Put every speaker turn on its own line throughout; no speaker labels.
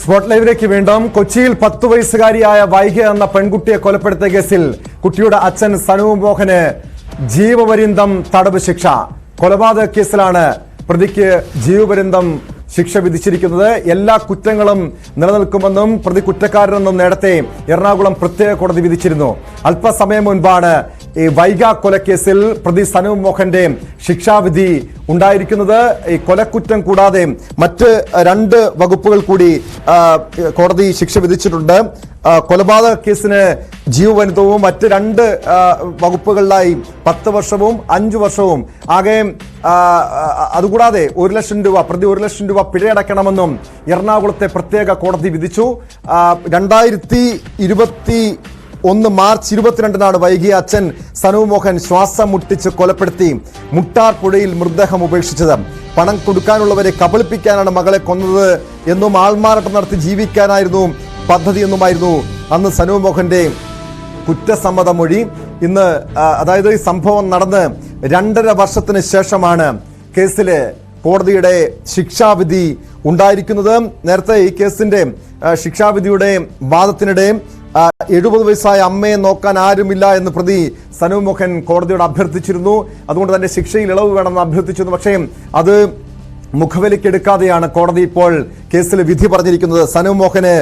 Spot ലൈവിലേക്ക് വീണ്ടും കൊച്ചിയിൽ പത്തു വയസ്സുകാരിയായ വൈഗ എന്ന പെൺകുട്ടിയെ കൊലപ്പെടുത്തിയ കേസിൽ കുട്ടിയുടെ അച്ഛൻ സനു മോഹന് ജീവപര്യന്തം തടവ് ശിക്ഷ. കൊലപാതക കേസിലാണ് പ്രതിക്ക് ജീവപര്യന്തം ശിക്ഷ വിധിച്ചിരിക്കുന്നത്. എല്ലാ കുറ്റങ്ങളും നിലനിൽക്കുമെന്നും പ്രതി കുറ്റക്കാരനെന്നും നേരത്തെ എറണാകുളം പ്രത്യേക കോടതി വിധിച്ചിരുന്നു. അല്പസമയം മുൻപാണ് ഈ വൈഗ കൊലക്കേസിൽ പ്രതി സനു മോഹന്റെ ശിക്ഷാവിധി ഉണ്ടായിരിക്കുന്നത് ഈ കൊലക്കുറ്റം കൂടാതെ മറ്റ് രണ്ട് വകുപ്പുകൾ കൂടി കോടതി ശിക്ഷ വിധിച്ചിട്ടുണ്ട്. കൊലപാതക കേസിന് ജീവപരിതവും മറ്റ് രണ്ട് വകുപ്പുകളിലായി പത്ത് വർഷവും അഞ്ചു വർഷവും ആകെ അതുകൂടാതെ ഒരു ലക്ഷം രൂപ പ്രതി ഒരു ലക്ഷം രൂപ പിഴയടക്കണമെന്നും എറണാകുളത്തെ പ്രത്യേക കോടതി വിധിച്ചു. രണ്ടായിരത്തി ഇരുപത്തി ഒന്ന് മാർച്ച് ഇരുപത്തിരണ്ടിനാണ് വൈകിയ അച്ഛൻ സനു മോഹൻ ശ്വാസം മുട്ടിച്ച് കൊലപ്പെടുത്തി മുട്ടാർ പുഴയിൽ മൃതദേഹം ഉപേക്ഷിച്ചത്. പണം കൊടുക്കാനുള്ളവരെ കബളിപ്പിക്കാനാണ് മകളെ കൊന്നത് എന്നും ആൾമാറാട്ടം നടത്തി ജീവിക്കാനായിരുന്നു പദ്ധതി എന്നുമായിരുന്നു അന്ന് സനു മോഹന്റെ കുറ്റസമ്മത മൊഴി ഇന്ന് അതായത് ഈ സംഭവം നടന്ന് രണ്ടര വർഷത്തിന് ശേഷമാണ് കേസിൽ കോടതിയുടെ ശിക്ഷാവിധി ഉണ്ടായിരിക്കുന്നത്. നേരത്തെ ഈ കേസിന്റെ ശിക്ഷാവിധിയുടെ വാദത്തിനിടെ എഴുപത് വയസ്സായ അമ്മയെ നോക്കാൻ ആരുമില്ല എന്ന് പ്രതി സനു മോഹൻ കോടതിയോട് അഭ്യർത്ഥിച്ചിരുന്നു. അതുകൊണ്ട് തന്നെ ശിക്ഷയിൽ ഇളവ് വേണമെന്ന് അഭ്യർത്ഥിച്ചിരുന്നു. പക്ഷേ അത് മുഖവിലക്കെടുക്കാതെയാണ് കോടതി ഇപ്പോൾ കേസിൽ വിധി പറഞ്ഞിരിക്കുന്നത്. സനു മോഹന്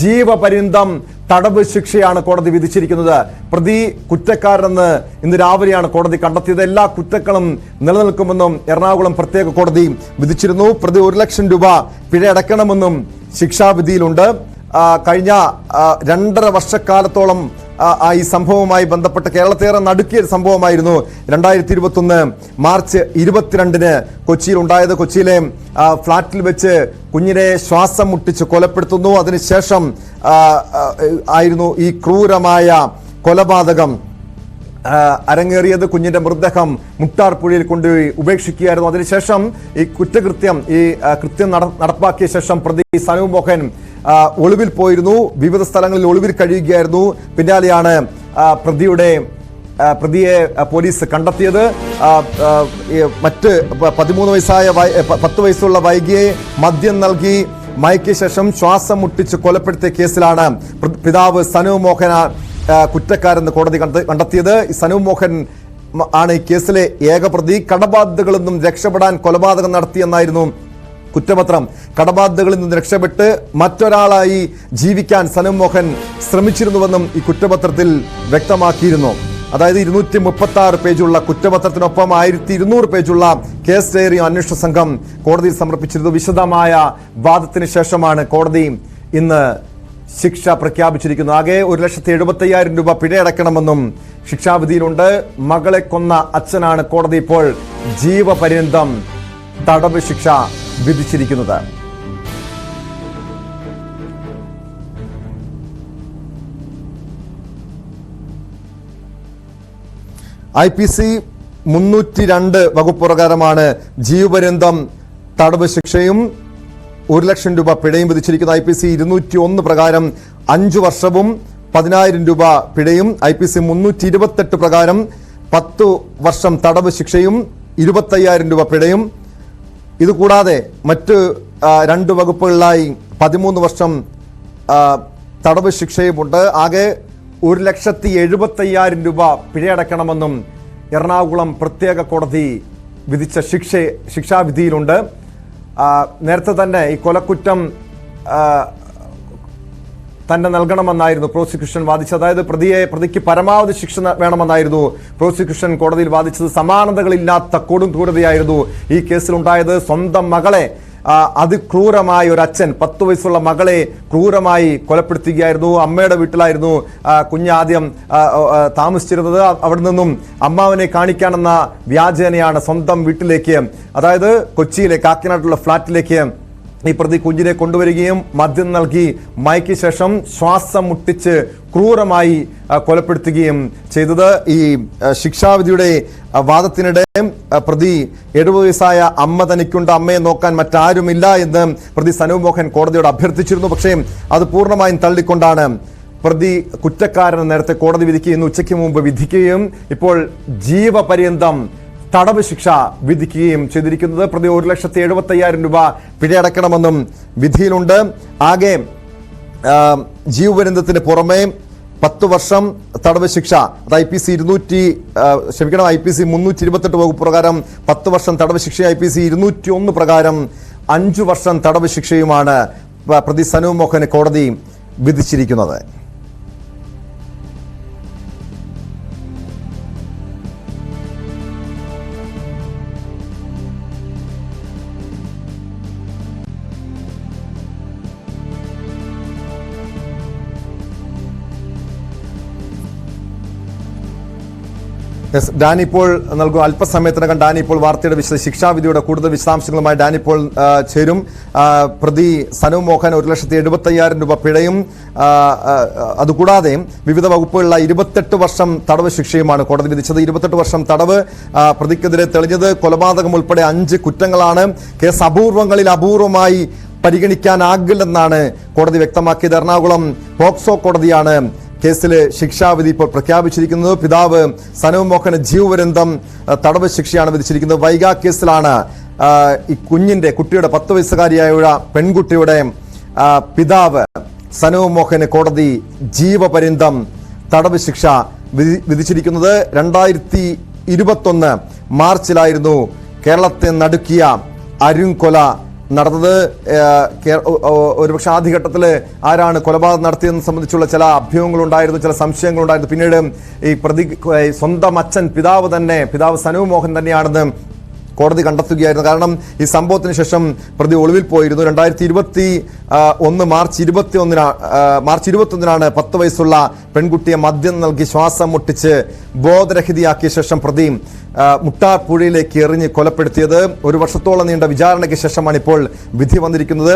ജീവപര്യന്തം തടവ് ശിക്ഷയാണ് കോടതി വിധിച്ചിരിക്കുന്നത്. പ്രതി കുറ്റക്കാരനെന്ന് ഇന്ന് രാവിലെയാണ് കോടതി കണ്ടെത്തിയത്. എല്ലാ കുറ്റങ്ങളും നിലനിൽക്കുമെന്നും എറണാകുളം പ്രത്യേക കോടതി വിധിച്ചിരുന്നു. പ്രതി ഒരു ലക്ഷം രൂപ പിഴ അടക്കണമെന്നും ശിക്ഷാവിധിയിലുണ്ട്. കഴിഞ്ഞ രണ്ടര വർഷക്കാലത്തോളം ആ, ഈ സംഭവവുമായി ബന്ധപ്പെട്ട് കേരളത്തേറെ നടുക്കിയ സംഭവമായിരുന്നു രണ്ടായിരത്തി ഇരുപത്തൊന്ന് മാർച്ച് ഇരുപത്തിരണ്ടിന് കൊച്ചിയിൽ ഉണ്ടായത് കൊച്ചിയിലെ ഫ്ളാറ്റിൽ വെച്ച് കുഞ്ഞിനെ ശ്വാസം മുട്ടിച്ച് കൊലപ്പെടുത്തുന്നു. അതിനുശേഷം ആയിരുന്നു ഈ ക്രൂരമായ കൊലപാതകം. അരങ്ങേറിയത് കുഞ്ഞിന്റെ മൃതദേഹം മുട്ടാർ പുഴയിൽ കൊണ്ടുപോയി ഉപേക്ഷിക്കുകയായിരുന്നു. അതിനുശേഷം ഈ കുറ്റകൃത്യം ഈ കൃത്യം നട- നടപ്പാക്കിയ ശേഷം പ്രതി സനു മോഹൻ ഒളിവിൽ പോയിരുന്നു. വിവിധ സ്ഥലങ്ങളിൽ ഒളിവിൽ കഴിയുകയായിരുന്നു. പിന്നാലെയാണ് പ്രതിയുടെ പ്രതിയെ പോലീസ് കണ്ടെത്തിയത്. മറ്റ് പതിമൂന്ന് വയസ്സായ പത്ത് വയസ്സുള്ള വൈകിയെ മദ്യം നൽകി മയക്കിയ ശേഷം ശ്വാസം മുട്ടിച്ച് കൊലപ്പെടുത്തിയ കേസിലാണ് പിതാവ് സനു മോഹന കുറ്റക്കാരെന്ന് കോടതി കണ്ട കണ്ടെത്തിയത്. സനു മോഹൻ ആണ് ഈ കേസിലെ ഏക പ്രതി. കടബാധ്യതകളിൽ നിന്നും രക്ഷപ്പെടാൻ കൊലപാതകം നടത്തിയെന്നായിരുന്നു കുറ്റപത്രം. കടബാധ്യതകളിൽ നിന്ന് രക്ഷപ്പെട്ട് മറ്റൊരാളായി ജീവിക്കാൻ സനം മോഹൻ ശ്രമിച്ചിരുന്നുവെന്നും ഈ കുറ്റപത്രത്തിൽ വ്യക്തമാക്കിയിരുന്നു. അതായത് ഇരുന്നൂറ്റി മുപ്പത്തി ആറ് പേജുള്ള കുറ്റപത്രത്തിനൊപ്പം ആയിരത്തി ഇരുന്നൂറ് പേജുള്ള കേസ് ഡയറി അന്വേഷണ സംഘം കോടതിയിൽ സമർപ്പിച്ചിരുന്നു വിശദമായ വാദത്തിന് ശേഷമാണ് കോടതി ഇന്ന് ശിക്ഷ പ്രഖ്യാപിച്ചിരിക്കുന്നു ആകെ ഒരു ലക്ഷത്തി എഴുപത്തി അയ്യായിരം രൂപ പിഴയടക്കണമെന്നും ശിക്ഷാവിധിയിലുണ്ട്. മകളെ കൊന്ന അച്ഛനാണ് കോടതി ഇപ്പോൾ ജീവപര്യന്തം തടവ് ശിക്ഷ. വിധിച്ചിരിക്കുന്നത്. ഐ പി സി മുന്നൂറ്റി രണ്ട് വകുപ്പ് പ്രകാരമാണ് ജീവപര്യന്തം തടവ് ശിക്ഷയും ഒരു ലക്ഷം രൂപ പിഴയും വിധിച്ചിരിക്കുന്ന ഐ പി സി ഇരുന്നൂറ്റി ഒന്ന് പ്രകാരം അഞ്ചു വർഷവും പതിനായിരം രൂപ പിഴയും. ഐ പി സി മുന്നൂറ്റി ഇരുപത്തെട്ട് പ്രകാരം പത്തു വർഷം തടവ് ശിക്ഷയും ഇരുപത്തയ്യായിരം രൂപ പിഴയും. ഇതുകൂടാതെ മറ്റ് രണ്ട് വകുപ്പുകളിലായി പതിമൂന്ന് വർഷം തടവ് ശിക്ഷയുമുണ്ട്. ആകെ ഒരു ലക്ഷത്തി എഴുപത്തയ്യായിരം രൂപ പിഴയടക്കണമെന്നും എറണാകുളം പ്രത്യേക കോടതി വിധിച്ച ശിക്ഷ ശിക്ഷാവിധിയിലുണ്ട്. നേരത്തെ തന്നെ ഈ കൊലക്കുറ്റം തന്നെ നൽകണമെന്നായിരുന്നു പ്രോസിക്യൂഷൻ വാദിച്ചത്. അതായത് പ്രതിയെ പ്രതിക്ക് പരമാവധി ശിക്ഷ വേണമെന്നായിരുന്നു പ്രോസിക്യൂഷൻ കോടതിയിൽ വാദിച്ചത്. സമാനതകളില്ലാത്ത കൊടും ക്രൂരതയായിരുന്നു ഈ കേസിലുണ്ടായത്. സ്വന്തം മകളെ അതിക്രൂരമായ ഒരു അച്ഛൻ പത്ത് വയസ്സുള്ള മകളെ ക്രൂരമായി കൊലപ്പെടുത്തുകയായിരുന്നു. അമ്മയുടെ വീട്ടിലായിരുന്നു കുഞ്ഞ് ആദ്യം താമസിച്ചിരുന്നത്. അവിടെ നിന്നും അമ്മാവനെ കാണിക്കാനെന്ന വ്യാജേനയാണ് സ്വന്തം വീട്ടിലേക്ക് അതായത് കൊച്ചിയിലെ കാക്കിനാട്ടുള്ള ഫ്ളാറ്റിലേക്ക് ഈ പ്രതി കുഞ്ഞിനെ കൊണ്ടുവരികയും മദ്യം നൽകി മയക്ക് ശേഷം ശ്വാസം മുട്ടിച്ച് ക്രൂരമായി കൊലപ്പെടുത്തുകയും ചെയ്തത് ഈ ശിക്ഷാവിധിയുടെ വാദത്തിനിടെ പ്രതി എഴുപത് വയസ്സായ അമ്മ തനിക്കുണ്ട്. അമ്മയെ നോക്കാൻ മറ്റാരുമില്ല എന്ന് പ്രതി സനൂപ് മോഹൻ കോടതിയോട് അഭ്യർത്ഥിച്ചിരുന്നു. പക്ഷേ അത് പൂർണമായും തള്ളിക്കൊണ്ടാണ് പ്രതി കുറ്റക്കാരൻ നേരത്തെ കോടതി വിധിക്കുകയും ഉച്ചയ്ക്ക് മുമ്പ് വിധിക്കുകയും ഇപ്പോൾ ജീവപര്യന്തം തടവ് ശിക്ഷ വിധിക്കുകയും ചെയ്തിരിക്കുന്നത് പ്രതി ഒരു ലക്ഷത്തി എഴുപത്തി അയ്യായിരം രൂപ പിഴയടക്കണമെന്നും വിധിയിലുണ്ട്. ആകെ ജീവപര്യന്തത്തിന് പുറമെ പത്ത് വർഷം തടവ് ശിക്ഷ അത് ഐ പി സി ഇരുന്നൂറ്റി ക്ഷമിക്കണം ഐ പി സി മുന്നൂറ്റി ഇരുപത്തെട്ട് വകുപ്പ് പ്രകാരം പത്ത് വർഷം തടവ് ശിക്ഷ ഐ പി സി ഇരുന്നൂറ്റി ഒന്ന് പ്രകാരം അഞ്ചു വർഷം തടവ് ശിക്ഷയുമാണ് പ്രതി സനു മോഹന് കോടതി വിധിച്ചിരിക്കുന്നത്. യെസ്, ഡാനി ഇപ്പോൾ നൽകും അല്പസമയത്തിനകം ഡാനി ഇപ്പോൾ വാർത്തയുടെ വിശദ ശിക്ഷാവിധിയുടെ കൂടുതൽ വിശദാംശങ്ങളുമായി ഡാനി ഇപ്പോൾ ചേരും. പ്രതി സനു മോഹൻ ഒരു ലക്ഷത്തി എഴുപത്തി അയ്യായിരം രൂപ പിഴയും. അതുകൂടാതെ വിവിധ വകുപ്പുകളിലുള്ള ഇരുപത്തെട്ട് വർഷം തടവ് ശിക്ഷയുമാണ് കോടതി വിധിച്ചത്. ഇരുപത്തെട്ട് വർഷം തടവ് പ്രതിക്കെതിരെ തെളിഞ്ഞത് കൊലപാതകം ഉൾപ്പെടെ അഞ്ച് കുറ്റങ്ങളാണ്. കേസ് അപൂർവങ്ങളിൽ അപൂർവമായി പരിഗണിക്കാനാകില്ലെന്നാണ് കോടതി വ്യക്തമാക്കിയത്. എറണാകുളം പോക്സോ കോടതിയാണ് കേസിൽ ശിക്ഷാവിധി ഇപ്പോൾ പ്രഖ്യാപിച്ചിരിക്കുന്നത്. പിതാവ് സനവ് മോഹന് ജീവപര്യന്തം തടവ് ശിക്ഷയാണ് വിധിച്ചിരിക്കുന്നത്. വൈഗ കേസിലാണ് ഈ കുഞ്ഞിന്റെ കുട്ടിയുടെ പത്ത് വയസ്സുകാരിയായ പെൺകുട്ടിയുടെ പിതാവ് സനവ് മോഹന് കോടതി ജീവപര്യന്തം തടവ് ശിക്ഷ വിധി- വിധിച്ചിരിക്കുന്നത്. രണ്ടായിരത്തി ഇരുപത്തൊന്ന് മാർച്ചിലായിരുന്നു കേരളത്തെ നടുക്കിയ അരുംകൊല നടന്നത് ഒരുപക്ഷെ ആദ്യ ആദ്യഘട്ടത്തിൽ ആരാണ് കൊലപാതകം നടത്തിയതെന്ന് സംബന്ധിച്ചുള്ള ചില അഭ്യൂഹങ്ങളുണ്ടായിരുന്നു ചില സംശയങ്ങളുണ്ടായിരുന്നു. പിന്നീട് ഈ പ്രതി സ്വന്തം അച്ഛൻ പിതാവ് തന്നെ പിതാവ് സനു മോഹൻ തന്നെയാണെന്ന് കോടതി കണ്ടെത്തുകയായിരുന്നു. കാരണം ഈ സംഭവത്തിന് ശേഷം പ്രതി ഒളിവിൽ പോയിരുന്നു. രണ്ടായിരത്തി ഇരുപത്തി ഒന്ന് മാർച്ച് ഇരുപത്തി ഒന്നിനാ മാർച്ച് ഇരുപത്തി ഒന്നിനാണ് പത്ത് വയസ്സുള്ള പെൺകുട്ടിയെ മദ്യം നൽകി ശ്വാസം മുട്ടിച്ച് ബോധരഹിതയാക്കിയ ശേഷം പ്രതി മുട്ടാർ പുഴയിലേക്ക് എറിഞ്ഞ് കൊലപ്പെടുത്തിയത്. ഒരു വർഷത്തോളം നീണ്ട വിചാരണയ്ക്ക് ശേഷമാണ് ഇപ്പോൾ വിധി വന്നിരിക്കുന്നത്.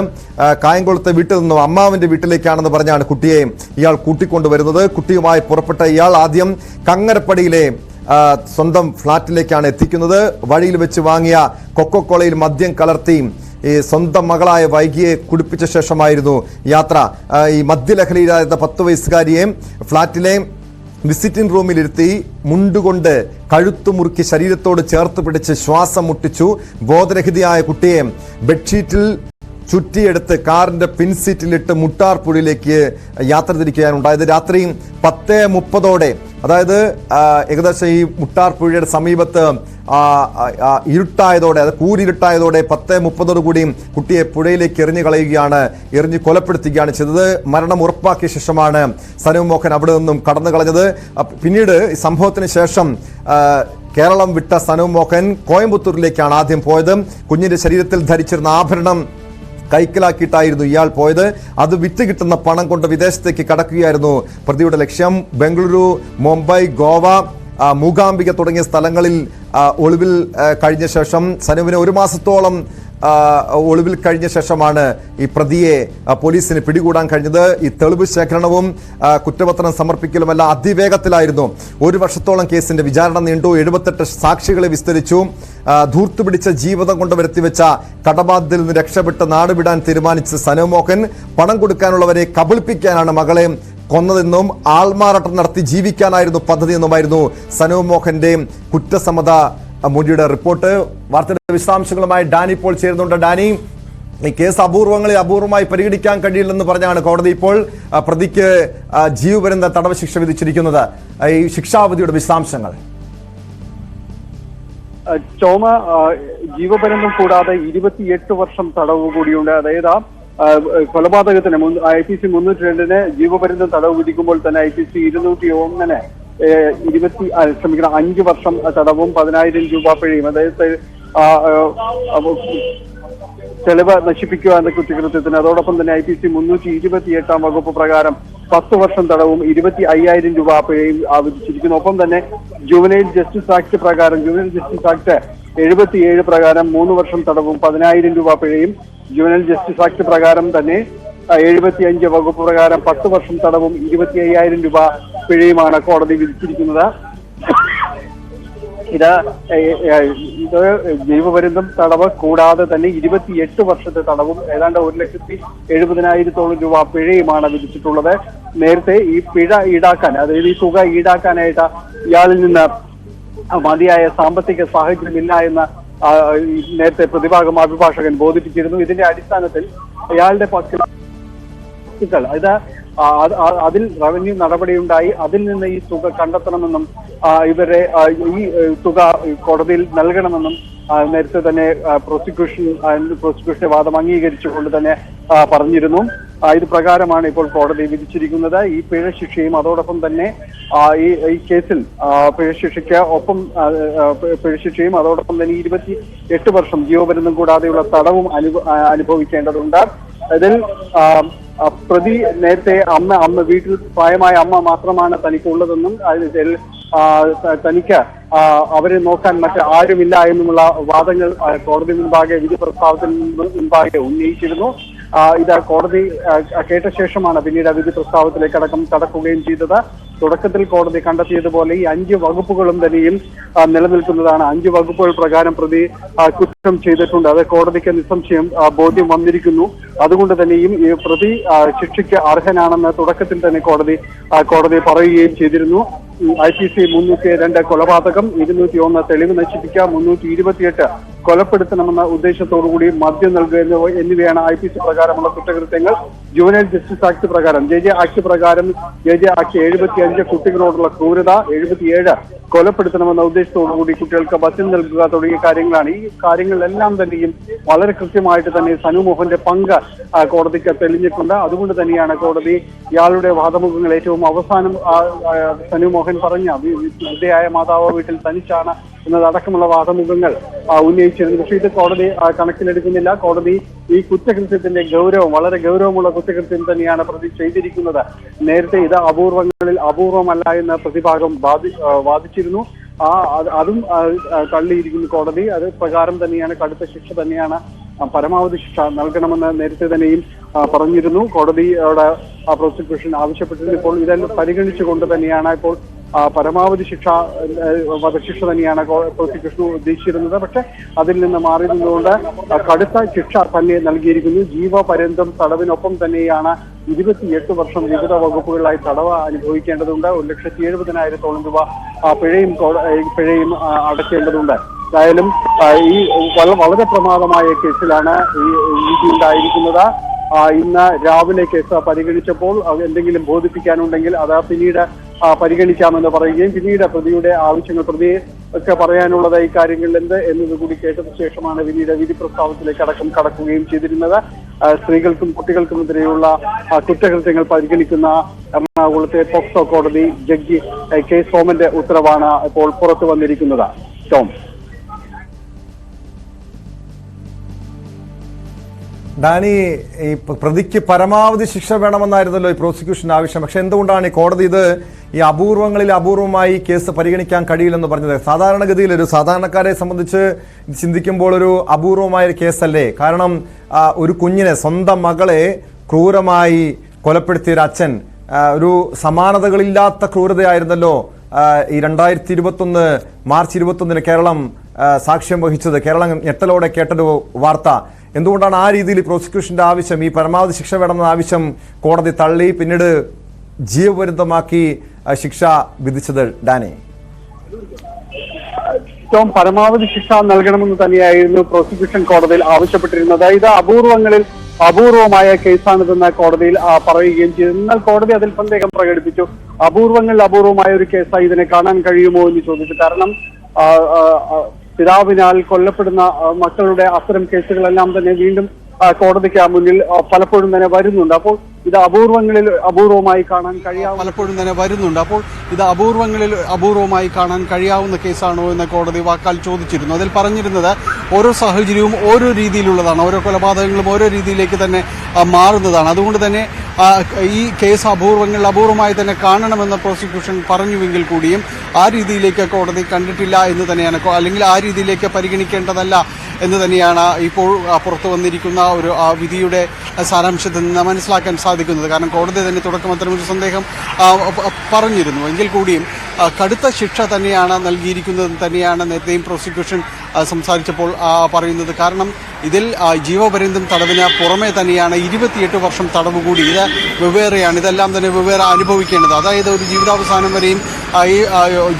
കായംകുളത്തെ വീട്ടിൽ നിന്നും അമ്മാവിന്റെ വീട്ടിലേക്കാണെന്ന് പറഞ്ഞാണ് കുട്ടിയെ ഇയാൾ കൂട്ടിക്കൊണ്ടുവരുന്നത്. കുട്ടിയുമായി പുറപ്പെട്ട ഇയാൾ ആദ്യം കങ്ങരപ്പടിയിലെ സ്വന്തം ഫ്ളാറ്റിലേക്കാണ് എത്തിക്കുന്നത്. വഴിയിൽ വെച്ച് വാങ്ങിയ കൊക്കോക്കോളയിൽ മദ്യം കലർത്തി ഈ സ്വന്തം മകളായ വൈകിയെ കുടിപ്പിച്ച ശേഷമായിരുന്നു യാത്ര. ഈ മദ്യലഹരിയിലായിരുന്ന പത്ത് വയസ്സുകാരിയെ ഫ്ളാറ്റിലെ വിസിറ്റിംഗ് റൂമിലിരുത്തി മുണ്ടുകൊണ്ട് കഴുത്തു മുറുക്കി ശരീരത്തോട് ചേർത്ത് പിടിച്ച് ശ്വാസം മുട്ടിച്ചു. ബോധരഹിതയായ കുട്ടിയെ ബെഡ്ഷീറ്റിൽ ചുറ്റിയെടുത്ത് കാറിന്റെ പിൻസീറ്റിലിട്ട് മുട്ടാർപ്പുഴയിലേക്ക് യാത്ര തിരിക്കുകയാണ് ഉണ്ടായത് രാത്രി പത്ത് മുപ്പതോടെ അതായത് ഏകദേശം ഈ മുട്ടാർപ്പുഴയുടെ സമീപത്ത് ഇരുട്ടായതോടെ അത് കൂരിരുട്ടായതോടെ പത്ത് മുപ്പതോടു കൂടി കുട്ടിയെ പുഴയിലേക്ക് എറിഞ്ഞു കളയുകയാണ് എറിഞ്ഞ് കൊലപ്പെടുത്തുകയാണ് ചെയ്തത്. മരണം ഉറപ്പാക്കിയ ശേഷമാണ് സനു മോഹൻ അവിടെ നിന്നും കടന്നു കളഞ്ഞത്. പിന്നീട് സംഭവത്തിന് ശേഷം കേരളം വിട്ട സനു മോഹൻ കോയമ്പത്തൂരിലേക്കാണ് ആദ്യം പോയത്. കുഞ്ഞിന്റെ ശരീരത്തിൽ ധരിച്ചിരുന്ന ആഭരണം കൈക്കലാക്കിയിട്ടായിരുന്നു ഇയാൾ പോയത്. അത് വിറ്റ് കിട്ടുന്ന പണം കൊണ്ട് വിദേശത്തേക്ക് കടക്കുകയായിരുന്നു. പ്രതിയുടെ ലക്ഷ്യം ബംഗളൂരു മുംബൈ ഗോവ മൂകാംബിക തുടങ്ങിയ സ്ഥലങ്ങളിൽ ഒളിവിൽ കഴിഞ്ഞ ശേഷം സനുവിന് ഒരു മാസത്തോളം ഒളിവിൽ കഴിഞ്ഞ ശേഷമാണ് ഈ പ്രതിയെ പോലീസിന് പിടികൂടാൻ കഴിഞ്ഞത്. ഈ തെളിവ് ശേഖരണവും കുറ്റപത്രം സമർപ്പിക്കലുമെല്ലാം അതിവേഗത്തിലായിരുന്നു. ഒരു വർഷത്തോളം കേസിന്റെ വിചാരണ നീണ്ടു. എഴുപത്തെട്ട് സാക്ഷികളെ വിസ്തരിച്ചു. ധൂർത്തുപിടിച്ച പിടിച്ച ജീവിതം കൊണ്ട് വരുത്തിവെച്ച കടബാധ്യതയിൽ നിന്ന് രക്ഷപ്പെട്ട് നാടുവിടാൻ തീരുമാനിച്ച സനുമോഹൻ പണം കൊടുക്കാനുള്ളവരെ കബളിപ്പിക്കാനാണ് മകളെ കൊന്നതെന്നും ആൾമാറാട്ടം നടത്തി ജീവിക്കാനായിരുന്നു പദ്ധതി എന്നുമായിരുന്നു സനുമോഹന്റെ കുറ്റസമ്മത മൊഴിയുടെ റിപ്പോർട്ട്. വാർത്തയുടെ വിശദാംശങ്ങളുമായി ഡാനി ഇപ്പോൾ ചേരുന്നുണ്ട്. ഡാനി ഈ കേസ് അപൂർവങ്ങളെ അപൂർവമായി പരിഗണിക്കാൻ കഴിയില്ലെന്ന് പറഞ്ഞാണ് കോടതി ഇപ്പോൾ പ്രതിക്ക് ജീവപര്യന്ത തടവ് ശിക്ഷ വിധിച്ചിരിക്കുന്നത്. ഈ ശിക്ഷാവധിയുടെ വിശദാംശങ്ങൾ.
ചോമ ജീവപര്യന്തം കൂടാതെ ഇരുപത്തിയെട്ട് വർഷം തടവ് കൂടിയുണ്ട്. അതായത് കൊലപാതകത്തിന് ഐ പി സി മുന്നൂറ്റി രണ്ടിന് ജീവപര്യന്തം തടവ് വിധിക്കുമ്പോൾ തന്നെ ഐ പി സി ഇരുന്നൂറ്റി ഒന്നിന് ഇരുപത്തി ക്ഷമിക്കണം അഞ്ച് വർഷം തടവും പതിനായിരം രൂപ പിഴയും. അതായത് തെളിവ് നശിപ്പിക്കുക എന്ന കുറ്റകൃത്യത്തിന് അതോടൊപ്പം തന്നെ ഐ പി സി മുന്നൂറ്റി ഇരുപത്തി എട്ടാം വകുപ്പ് പ്രകാരം പത്ത് വർഷം തടവും ഇരുപത്തി അയ്യായിരം രൂപ പിഴയും ആവശ്യിച്ചിരിക്കുന്നു ഒപ്പം തന്നെ ജുവനൈൽ ജസ്റ്റിസ് ആക്ട് പ്രകാരം ജുവനൈൽ ജസ്റ്റിസ് ആക്ട് എഴുപത്തിയേഴ് പ്രകാരം മൂന്ന് വർഷം തടവും പതിനായിരം രൂപ പിഴയും. ജുവനൈൽ ജസ്റ്റിസ് ആക്ട് പ്രകാരം തന്നെ എഴുപത്തിയഞ്ച് വകുപ്പ് പ്രകാരം പത്ത് വർഷം തടവും ഇരുപത്തി അയ്യായിരം രൂപ പിഴയുമാണ് കോടതി വിധിച്ചിരിക്കുന്നത്. ഇത് ഇത് ജീവപര്യന്തം തടവ് കൂടാതെ തന്നെ ഇരുപത്തിയെട്ട് വർഷത്തെ തടവും ഏതാണ്ട് ഒരു ലക്ഷത്തി എഴുപതിനായിരത്തോളം രൂപ പിഴയുമാണ് വിധിച്ചിട്ടുള്ളത്. നേരത്തെ ഈ പിഴ ഈടാക്കാൻ അതായത് ഈ തുക ഈടാക്കാനായിട്ട് ഇയാളിൽ നിന്ന് മതിയായ സാമ്പത്തിക സാഹചര്യമില്ല എന്ന് നേരത്തെ പ്രതിഭാഗം അഭിഭാഷകൻ ബോധിപ്പിച്ചിരുന്നു. ഇതിന്റെ അടിസ്ഥാനത്തിൽ അയാളുടെ പക്കൽ വസ്തുക്കൾ ആ, അതിൽ റവന്യൂ നടപടിയുണ്ടായി. അതിൽ നിന്ന് ഈ തുക കണ്ടെത്തണമെന്നും ഇവരെ ഈ തുക കോടതിയിൽ നൽകണമെന്നും നേരത്തെ തന്നെ പ്രോസിക്യൂഷൻ പ്രോസിക്യൂഷന്റെ വാദം അംഗീകരിച്ചുകൊണ്ട് തന്നെ പറഞ്ഞിരുന്നു. ഇത് പ്രകാരമാണ് ഇപ്പോൾ കോടതി വിധിച്ചിരിക്കുന്നത്. ഈ പിഴ ശിക്ഷയും അതോടൊപ്പം തന്നെ ഈ ഈ കേസിൽ പിഴശിക്ഷയ്ക്ക് പിഴ ശിക്ഷയ്ക്ക് ഒപ്പം ആ, ആ, പിഴ ശിക്ഷയും അതോടൊപ്പം തന്നെ ഇരുപത്തി എട്ട് വർഷം ജീവപര്യന്തം കൂടാതെയുള്ള തടവും അനുഭവിക്കേണ്ടതുണ്ട്. ഇതിൽ പ്രതി നേരത്തെ അമ്മ അമ്മ വീട്ടിൽ പ്രായമായ അമ്മ മാത്രമാണ് തനിക്കുള്ളതെന്നും അതിൽ തനിക്ക് അവരെ നോക്കാൻ മറ്റ് ആരുമില്ല എന്നുമുള്ള വാദങ്ങൾ കോടതി മുൻപാകെ വിധി പ്രസ്താവത്തിന് മുൻപ് മുൻപാകെ ഉന്നയിച്ചിരുന്നു. ഇത് കോടതി കേട്ട ശേഷമാണ് പിന്നീട് വിധി പ്രസ്താവത്തിലേക്ക് അടക്കം കടക്കുകയും ചെയ്തത്. തുടക്കത്തിൽ കോടതി കണ്ടെത്തിയതുപോലെ ഈ അഞ്ച് വകുപ്പുകളും തന്നെയും നിലനിൽക്കുന്നതാണ്. അഞ്ച് വകുപ്പുകൾ പ്രകാരം പ്രതി കുറ്റം ചെയ്തിട്ടുണ്ട്. അത് കോടതിക്ക് നിസ്സംശയം ബോധ്യം വന്നിരിക്കുന്നു. അതുകൊണ്ട് തന്നെയും ഈ പ്രതി ശിക്ഷയ്ക്ക് അർഹനാണെന്ന് തുടക്കത്തിൽ തന്നെ കോടതി കോടതി പറയുകയും ചെയ്തിരുന്നു. ഐ പി സി മുന്നൂറ്റി രണ്ട് കൊലപാതകം ഇരുന്നൂറ്റി ഒന്ന് തെളിവ് നശിപ്പിക്കുക മുന്നൂറ്റി ഇരുപത്തിയെട്ട് കൊലപ്പെടുത്തണമെന്ന ഉദ്ദേശത്തോടുകൂടി മദ്യം നൽകുക എന്നിവ എന്നിവയാണ് ഐ പി സി പ്രകാരമുള്ള കുറ്റകൃത്യങ്ങൾ. ജുവനൈൽ ജസ്റ്റിസ് ആക്ട് പ്രകാരം ജെ ജെ ആക്ട് പ്രകാരം ജെ ജെ ആക്ട് എഴുപത്തി അഞ്ച് കുട്ടികളോടുള്ള ക്രൂരത എഴുപത്തിയേഴ് കൊലപ്പെടുത്തണമെന്ന ഉദ്ദേശത്തോടുകൂടി കുട്ടികൾക്ക് ബസിൽ നൽകുക തുടങ്ങിയ കാര്യങ്ങളാണ്. ഈ കാര്യങ്ങളെല്ലാം തന്നെയും വളരെ കൃത്യമായിട്ട് തന്നെ സനുമോഹന്റെ പങ്ക് കോടതിക്ക് തെളിഞ്ഞിട്ടുണ്ട്. അതുകൊണ്ട് തന്നെയാണ് കോടതി ഇയാളുടെ വാദമുഖങ്ങൾ ഏറ്റവും അവസാനം സനുമോഹൻ പറഞ്ഞ വിദ്യയായ മാതാവ് വീട്ടിൽ തനിച്ചാണ് എന്നതടക്കമുള്ള വാദമുഖങ്ങൾ ഉന്നയിച്ചിരുന്നു. പക്ഷേ ഇത് കോടതി കണക്കിലെടുക്കുന്നില്ല. കോടതി ഈ കുറ്റകൃത്യത്തിന്റെ ഗൗരവം വളരെ ഗൗരവമുള്ള കുറ്റകൃത്യം തന്നെയാണ് പ്രതി ചെയ്തിരിക്കുന്നത്. നേരത്തെ ഇത് അപൂർവങ്ങളിൽ അപൂർവമല്ല എന്ന പ്രതിഭാഗം വാദി വാദിച്ചിരുന്നു. ആ അതും തള്ളിയിരിക്കുന്നു കോടതി. അത് പ്രകാരം തന്നെയാണ് കടുത്ത ശിക്ഷ തന്നെയാണ് പരമാവധി ശിക്ഷ നൽകണമെന്ന് നേരത്തെ തന്നെയും പറഞ്ഞിരുന്നു. കോടതിയോട് പ്രോസിക്യൂഷൻ ആവശ്യപ്പെട്ടിരുന്നു. ഇപ്പോൾ ഇതെല്ലാം പരിഗണിച്ചുകൊണ്ട് തന്നെയാണ് ഇപ്പോൾ പരമാവധി ശിക്ഷ വധശിക്ഷ തന്നെയാണ് പ്രോസിക്യൂഷൻ ഉദ്ദേശിച്ചിരുന്നത്. പക്ഷെ അതിൽ നിന്ന് മാറി നിന്നുകൊണ്ട് കടുത്ത ശിക്ഷ തന്നെ നൽകിയിരിക്കുന്നു. ജീവപര്യന്തം തടവിനൊപ്പം തന്നെയാണ് ഇരുപത്തിയെട്ട് വർഷം വിവിധ വകുപ്പുകളിലായി തടവ് അനുഭവിക്കേണ്ടതുണ്ട്. ഒരു ലക്ഷത്തി എഴുപതിനായിരത്തോളം രൂപ പിഴയും പിഴയും അടക്കേണ്ടതുണ്ട്. എന്തായാലും ഈ വളരെ പ്രമാദമായ കേസിലാണ് ഈ ഉണ്ടായിരിക്കുന്നത്. ഇന്ന് രാവിലെ കേസ് പരിഗണിച്ചപ്പോൾ എന്തെങ്കിലും ബോധിപ്പിക്കാനുണ്ടെങ്കിൽ അത് പിന്നീട് പരിഗണിക്കാമെന്ന് പറയുകയും പിന്നീട് പ്രതിയുടെ ആവശ്യങ്ങൾ പ്രതിയെ ഒക്കെ പറയാനുള്ളത് കാര്യങ്ങളിൽ എന്ത് എന്നത് കൂടി കേട്ടതിന് ശേഷമാണ് പിന്നീട് വിധി പ്രസ്താവത്തിലേക്ക് അടക്കം കടക്കുകയും ചെയ്തിരുന്നത്. സ്ത്രീകൾക്കും കുട്ടികൾക്കുമെതിരെയുള്ള കുറ്റകൃത്യങ്ങൾ പരിഗണിക്കുന്ന എറണാകുളത്തെ പോക്സോ കോടതി ജഡ്ജി കെ സോമന്റെ ഉത്തരവാണ് ഇപ്പോൾ പുറത്തു വന്നിരിക്കുന്നത്. ടോം.
ഡാനി ഈ പ്രതിക്ക് പരമാവധി ശിക്ഷ വേണമെന്നായിരുന്നല്ലോ ഈ പ്രോസിക്യൂഷൻ ആവശ്യം. പക്ഷെ എന്തുകൊണ്ടാണ് ഈ കോടതി ഇത് ഈ അപൂർവങ്ങളിൽ അപൂർവമായി കേസ് പരിഗണിക്കാൻ കഴിയില്ലെന്ന് പറഞ്ഞത്. സാധാരണഗതിയിൽ ഒരു സാധാരണക്കാരെ സംബന്ധിച്ച് ചിന്തിക്കുമ്പോൾ ഒരു അപൂർവമായ ഒരു കേസല്ലേ? കാരണം ഒരു കുഞ്ഞിനെ സ്വന്തം മകളെ ക്രൂരമായി കൊലപ്പെടുത്തിയ ഒരു അച്ഛൻ ഒരു സമാനതകളില്ലാത്ത ക്രൂരതയായിരുന്നല്ലോ ഈ രണ്ടായിരത്തി ഇരുപത്തൊന്ന് മാർച്ച് ഇരുപത്തൊന്നിന് കേരളം സാക്ഷ്യം വഹിച്ചത്. കേരളം ഞെട്ടലോടെ കേട്ടൊരു വാർത്ത. എന്തുകൊണ്ടാണ് ആ രീതിയിൽ പ്രോസിക്യൂഷന്റെ ആവശ്യം ഈ പരമാവധി ശിക്ഷ വേണമെന്ന ആവശ്യം കോടതി തള്ളി? പിന്നീട് ജീവപര്യന്തമാക്കി ശിക്ഷ വിധിച്ചത് ഡാനി.
ഏറ്റവും പരമാവധി ശിക്ഷ നൽകണമെന്ന് തന്നെയായിരുന്നു പ്രോസിക്യൂഷൻ കോടതിയിൽ ആവശ്യപ്പെട്ടിരുന്നത്. ഇത് അപൂർവങ്ങളിൽ അപൂർവമായ കേസാണിതെന്ന് കോടതിയിൽ പറയുകയും ചെയ്തു. എന്നാൽ കോടതി അതിൽ സന്ദേഹം പ്രകടിപ്പിച്ചു. അപൂർവങ്ങളിൽ അപൂർവമായ ഒരു കേസായി ഇതിനെ കാണാൻ കഴിയുമോ എന്ന് ചോദിച്ചു. കാരണം പിതാവിനാൽ കൊല്ലപ്പെടുന്ന മക്കളുടെ അത്തരം കേസുകളെല്ലാം തന്നെ വീണ്ടും കോടതിക്ക് മുന്നിൽ പലപ്പോഴും തന്നെ വരുന്നുണ്ട്. അപ്പോൾ ഇത് അപൂർവങ്ങളിൽ അപൂർവമായി കാണാൻ കഴിയാവുന്ന
പലപ്പോഴും തന്നെ വരുന്നുണ്ട്. അപ്പോൾ ഇത് അപൂർവങ്ങളിൽ അപൂർവമായി കാണാൻ കഴിയാവുന്ന കേസാണോ എന്ന് കോടതി വാക്കാൽ ചോദിച്ചിരുന്നു. അതിൽ പറഞ്ഞിരുന്നത് ഓരോ സാഹചര്യവും ഓരോ രീതിയിലുള്ളതാണ്. ഓരോ കൊലപാതകങ്ങളും ഓരോ രീതിയിലേക്ക് തന്നെ മാറുന്നതാണ്. അതുകൊണ്ട് തന്നെ ഈ കേസ് അപൂർവങ്ങളിൽ അപൂർവമായി തന്നെ കാണണമെന്ന് പ്രോസിക്യൂഷൻ പറഞ്ഞുവെങ്കിൽ കൂടിയും ആ രീതിയിലേക്ക് കോടതി കണ്ടിട്ടില്ല എന്ന് തന്നെയാണ്. അല്ലെങ്കിൽ ആ രീതിയിലേക്ക് പരിഗണിക്കേണ്ടതല്ല എന്ന് തന്നെയാണ് ഇപ്പോൾ പുറത്തു വന്നിരിക്കുന്ന ഒരു വിധിയുടെ സാരാംശത്തിൽ നിന്ന് മനസ്സിലാക്കാൻ സാധിക്കുന്നത്. കാരണം കോടതി തന്നെ തുടക്കം അത്തരമൊരു സന്ദേഹം പറഞ്ഞിരുന്നു. എങ്കിൽ കൂടിയും കടുത്ത ശിക്ഷ തന്നെയാണ് നൽകിയിരിക്കുന്നത് തന്നെയാണ് നേരത്തെയും പ്രോസിക്യൂഷൻ സംസാരിച്ചപ്പോൾ പറയുന്നത് കാരണം ഇതിൽ ജീവപര്യന്തം തടവിന് പുറമെ തന്നെയാണ് ഇരുപത്തിയെട്ട് വർഷം തടവ് കൂടി. ഇത് വെവ്വേറെയാണ്. ഇതെല്ലാം തന്നെ വെവ്വേറെ അനുഭവിക്കേണ്ടത്. അതായത് ഒരു ജീവിതാവസാനം വരെയും ഈ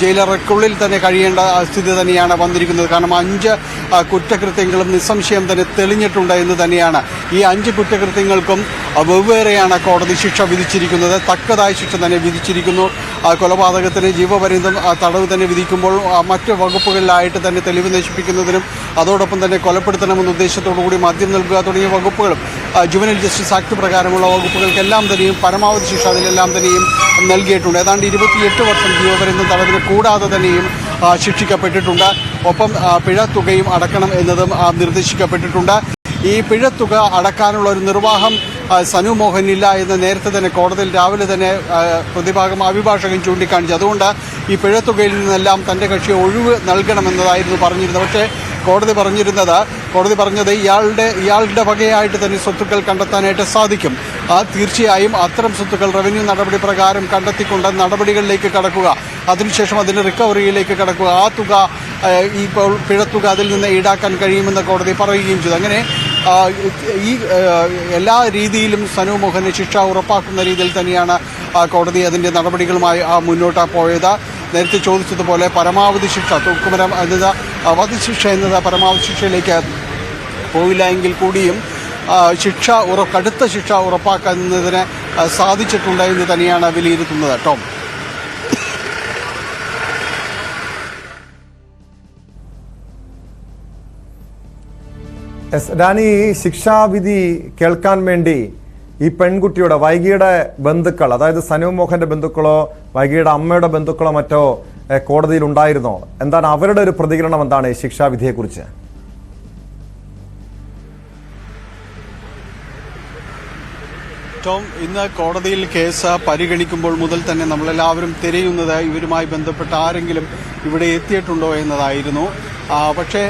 ജയിലറക്കുള്ളിൽ തന്നെ കഴിയേണ്ട സ്ഥിതി തന്നെയാണ് വന്നിരിക്കുന്നത്. കാരണം അഞ്ച് കുറ്റകൃത്യങ്ങളും നിസ്സംശയം തന്നെ തെളിഞ്ഞിട്ടുണ്ട് എന്ന് തന്നെയാണ്. ഈ അഞ്ച് കുറ്റകൃത്യങ്ങൾക്കും വെവ്വേറെയാണ് കോടതി ശിക്ഷ വിധിച്ചിരിക്കുന്നത്. തക്കതായ ശിക്ഷ തന്നെ വിധിച്ചിരിക്കുന്നു. കൊലപാതകത്തിന് ജീവപര്യന്തം തടവ് തന്നെ വിധിക്കുമ്പോൾ മറ്റ് വകുപ്പുകളിലായിട്ട് തന്നെ തെളിവ് നശിപ്പിക്കുന്നതിനും അതോടൊപ്പം തന്നെ കൊലപ്പെടുത്തണമെന്ന ഉദ്ദേശത്തോടു കൂടി മദ്യം നൽകുക തുടങ്ങിയ വകുപ്പുകളും ജുവനൽ ജസ്റ്റിസ് ആക്ട് പ്രകാരമുള്ള വകുപ്പുകൾക്കെല്ലാം തന്നെയും പരമാവധി ശിക്ഷ അതിലെല്ലാം തന്നെയും നൽകിയിട്ടുണ്ട്. ഏതാണ്ട് ഇരുപത്തിയെട്ട് വർഷം ജീവപര്യന്തം തടവിന് കൂടാതെ തന്നെയും ശിക്ഷിക്കപ്പെട്ടിട്ടുണ്ട്. ഒപ്പം പിഴ തുകയും അടക്കണം എന്നതും നിർദ്ദേശിക്കപ്പെട്ടിട്ടുണ്ട്. ഈ പിഴത്തുക അടക്കാനുള്ള ഒരു നിർവാഹം സനു മോഹനില്ല എന്ന് നേരത്തെ തന്നെ കോടതിയിൽ രാവിലെ തന്നെ പ്രതിഭാഗം അഭിഭാഷകൻ ചൂണ്ടിക്കാണിച്ചു. അതുകൊണ്ട് ഈ പിഴത്തുകയിൽ നിന്നെല്ലാം തന്റെ കക്ഷി ഒഴിവ് നൽകണമെന്നതായിരുന്നു പറഞ്ഞിരുന്നത്. പക്ഷേ കോടതി പറഞ്ഞിരുന്നത് കോടതി പറഞ്ഞത് ഇയാളുടെ ഇയാളുടെ വകയായിട്ട് തന്നെ സ്വത്തുക്കൾ കണ്ടെത്താനായിട്ട് സാധിക്കും. ആ തീർച്ചയായും അത്തരം സ്വത്തുക്കൾ റവന്യൂ നടപടി പ്രകാരം കണ്ടെത്തിക്കൊണ്ട് നടപടികളിലേക്ക് കടക്കുക അതിനുശേഷം അതിന്റെ റിക്കവറിയിലേക്ക് കടക്കുക ആ തുക ഈ പിഴത്തുക അതിൽ നിന്ന് ഈടാക്കാൻ കഴിയുമെന്ന് കോടതി പറയുകയും ചെയ്തു. അങ്ങനെ ഈ എല്ലാ രീതിയിലും സനു മോഹന് ശിക്ഷ ഉറപ്പാക്കുന്ന രീതിയിൽ തന്നെയാണ് കോടതി അതിന്റെ നടപടികളുമായി മുന്നോട്ട് പോയത്. നേരത്തെ ചോദിച്ചതുപോലെ പരമാവധി ശിക്ഷ തൂക്കുമരം എന്നത് വധശിക്ഷ എന്നത് പരമാവധി ശിക്ഷയിലേക്ക് പോയില്ല എങ്കിൽ കൂടിയും ശിക്ഷ ഉറ കടുത്ത ശിക്ഷ ഉറപ്പാക്കുന്നതിന് സാധിച്ചിട്ടുണ്ട് എന്ന് തന്നെയാണ് വിലയിരുത്തുന്നത് ടോം
എസ് ഡാനി ശിക്ഷാവിധി കേൾക്കാൻ വേണ്ടി ഈ പെൺകുട്ടിയുടെ വൈകിയുടെ ബന്ധുക്കൾ അതായത് സനു മോഹന്റെ ബന്ധുക്കളോ വൈകിയുടെ അമ്മയുടെ ബന്ധുക്കളോ മറ്റോ കോടതിയിൽ ഉണ്ടായിരുന്നോ? എന്താണ് അവരുടെ ഒരു പ്രതികരണം എന്താണ് ഈ ശിക്ഷാവിധിയെക്കുറിച്ച്?
ടോം ഇന്ന് കോടതിയിൽ കേസ് പരിഗണിക്കുമ്പോൾ മുതൽ തന്നെ നമ്മളെല്ലാവരും തിരയുന്നത് ഇവരുമായി ബന്ധപ്പെട്ട ആരെങ്കിലും ഇവിടെ എത്തിയിട്ടുണ്ടോ എന്നതായിരുന്നു. പക്ഷേ